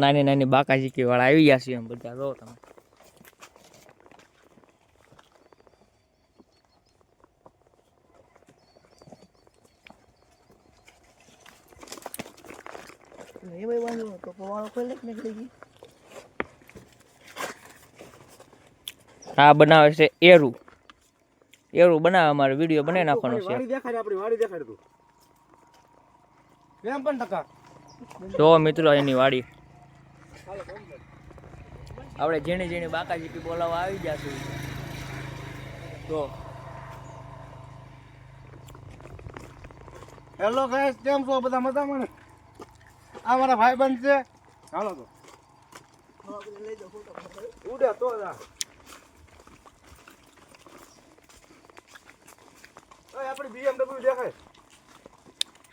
નાની નાની બાકાજી વાળા આવી ગયા છે એમ બધા. જો તમે. એમાં વાંધો તો વાળો ખોલે નીકળી ગઈ આ બનાવે છે એરું. એરું બનાવે અમારે વીડિયો બનાવી નાખવાનો છે. વાડી દેખાડ આપણી વાડી દેખાડ તું. જો મિત્રો એની વાડી. આપણે ઝીણી ઝીણી બાકાજી બોલાવવા આવી જશું. તો હેલો ગાઈસ કેમ છો? બધા મજામાં ને? આ મારા ભાઈ બંધ છે. હાલો તો. ઉડે તો આપણી BMW દેખાય.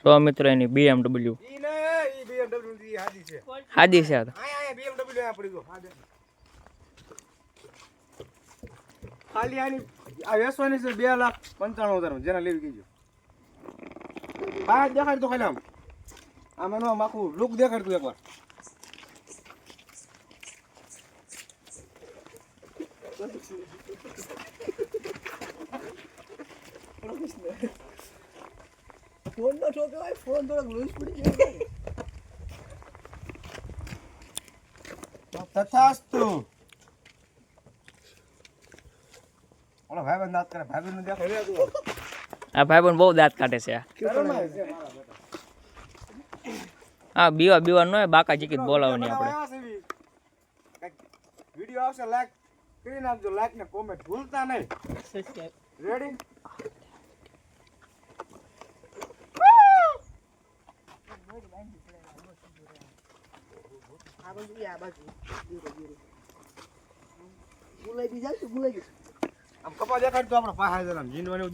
તો મિત્રો એની બીએમડબલ્યુ હાદી છે. ખાલી આની, આ વેસવાની છે બે લાખ પંચાણું હજાર જેના લેવી કીજો. હા, દેખાડ તો ખાલી આમ. આમ એનો આમ આખું લુક દેખાડતું એક એકવાર. ફોન નો ઠોકવાય ફોન થોડોક લૂઝ પડી ગયો તથાસ્તુ. ઓલો દાંત કરે આ ભાઈ પણ બહુ દાંત કાઢે છે આ. શરમાય છે? મારા બેટા. હા બીવા બીવા નો બાકા કી બોલાવવાની આપણે. વીડિયો આવશે લાઈક કરી નાખજો. લાઈક ને કોમેન્ટ ભૂલતા નહીં. રેડી આ બાજુ ઈ આ બાજુ ધીરે ધીરે ભૂલાઈ બી જાય ભૂલાઈ ગયું આમ કપા દેખાડ તો આપણે પાસે જરા જીનવાની એવું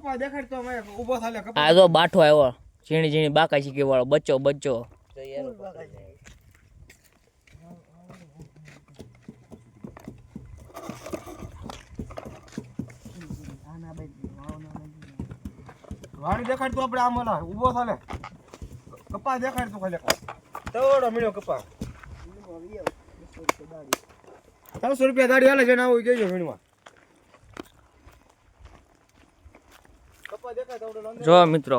કપા દેખાડ તો અમે ઊભો થાલે કપા આ જો બાઠો આવ્યો. ઝીણી ઝીણી બાકા શીખી વાળો બચ્ચો બચ્ચો. વાણી દેખાડ તો આપણે આમ ઓલા ઊભો થાલે. કપા દેખાડ તો ખાલે તવડો મીણો કપા. ત્રણસો રૂપિયા દાડી હાલે છે ને આવું કેજો મીણમાં કપા દેખાય તવડો અંદર જો મિત્રો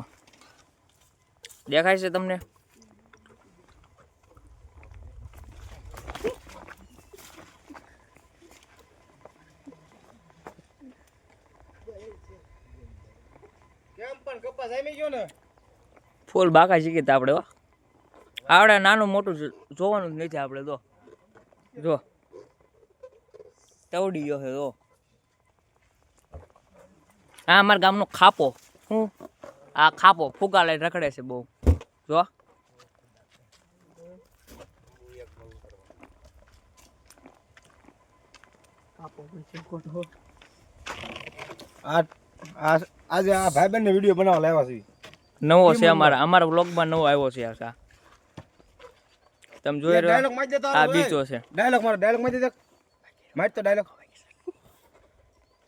દેખાય છે તમને? ફૂલ બાકા કી આપણે હો. આવડે નાનું મોટું જોવાનું જ નથી આપણે તો. જો. તવડી ગયો છે જો આ અમારા ગામનો ખાપો. હું? આ ખાપો ફુગા લઈને રખડે છે બહુ. જો. આજે આ ભાઈ ને વીડિયો બનાવવા લાવ્યા છે નવો છે અમારા અમારા બ્લોગમાં નવો આવ્યો છે આ સા. તમે જોઈ રહ્યો આ બીજો છે. ડાયલોગ મારો ડાયલોગ મારી દે મારી તો ડાયલોગ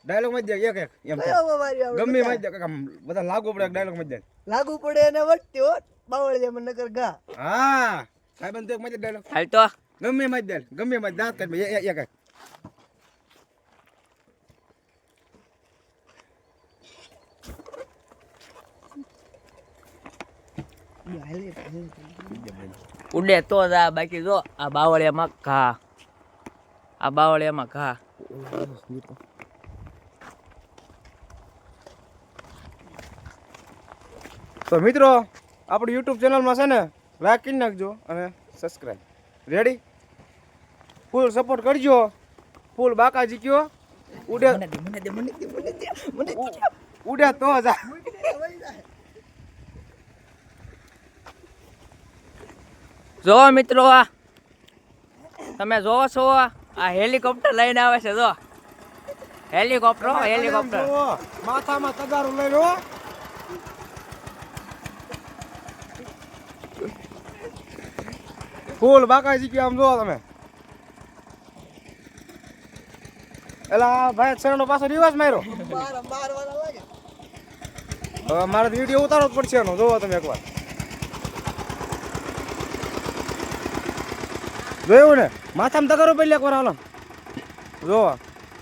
ડાયલોગ મારી દે એક એક એમ ગમે મારી દે કાકા બધા લાગુ પડે ડાયલોગ મારી દે લાગુ પડે અને વટ્યો હો બાવળ મને નગર ગા હા સાહેબ તો એક ડાયલોગ હાલ તો ગમે મારી દે ગમે મારી દાંત કાઢી એક એક એક. ઉડે તો જ આ બાકી જો આ બાવળિયામાં ઘા. આ બાવળિયામાં ઘા. તો મિત્રો આપણી યુટ્યુબ ચેનલમાં છે ને લાઈક કરી નાખજો અને સબસ્ક્રાઈબ રેડી ફૂલ સપોર્ટ કરજો. ફૂલ બાકાજી કયો. ઉડે તો જા જો મિત્રો આ તમે જોવો છો આ હેલિકોપ્ટર લઈને આવે છે જો. Helicopter helicopter. માથામાં તગારું લઈ ફૂલ બાકાજી કે આમ જોવો તમે. એલા ભાઈ શરણો પાછો રિવાજ માર્યો. હવે મારે વીડિયો ઉતારવો જ પડશે એનો. જોવો તમે એકવાર. જોયું ને? માથામાં તગારો પહેલી એકવાર હાલો. જોવો.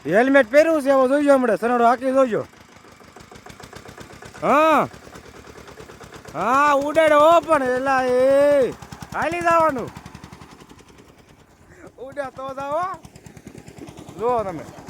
હેલ્મેટ પહેર્યું છે એવો જોઈજો હમણાં. સનાડો હાકી જોઈજો હા. હા ઉડાડે પણ, એલા, એ. હાલી જવાનું. ઉડ્યા તો જાઓ જુઓ તમે.